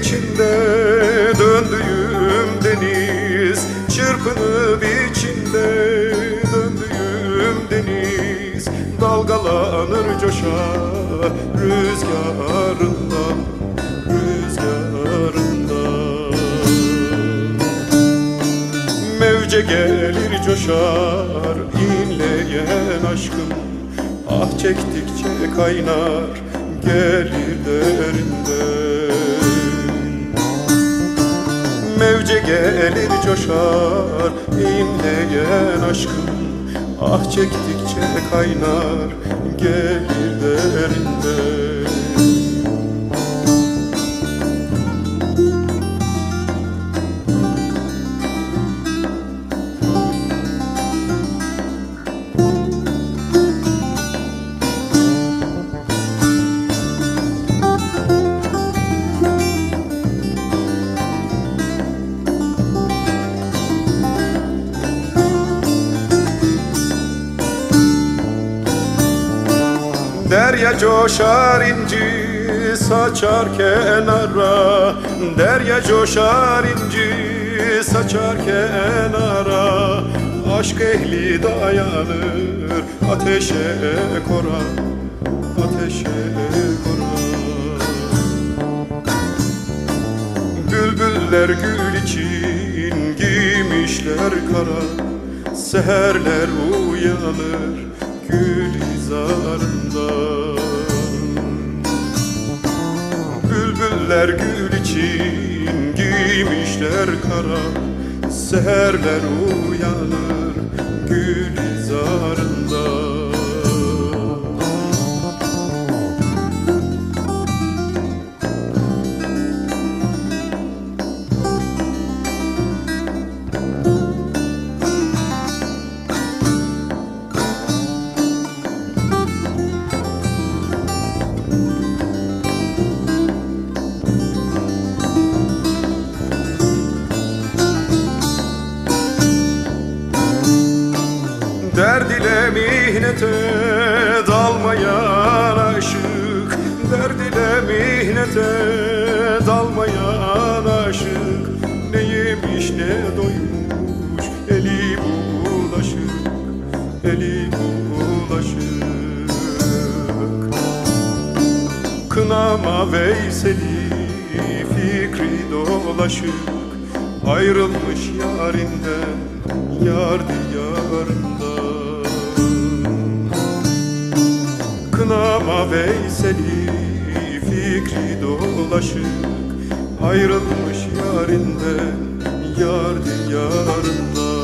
içinde döndüğüm deniz. Çırpınıp içinde döndüğüm deniz. Dalgalanır coşar rüzgarında Rüzgarında. Mevce gelir coşar inleyen aşkım. Ah çektikçe kaynar gelir derinden gelir coşar inleyen aşkım. Ah çektikçe kaynar gelir derinden Derya coşar inci saçar kenara. Derya coşar inci saçar kenara. Aşk ehli dayanır ateşe kora Ateşe kora. Bülbüller gül için giymişler kara Seherler uyanır gül izarından Bülbüller gül için giymişler kara Seherler uyanır Derd ile mihnete dalmayan aşık. Derd ile mihnete dalmayan aşık. Ne yemiş ne doymuş eli bulaşık. Eli bulaşık. Kınama Veysel'i fikri dolaşık. Ayrılmış yarinden yar diyarından Veysel'i fikri dolaşık Ayrılmış yarinden yar diyarından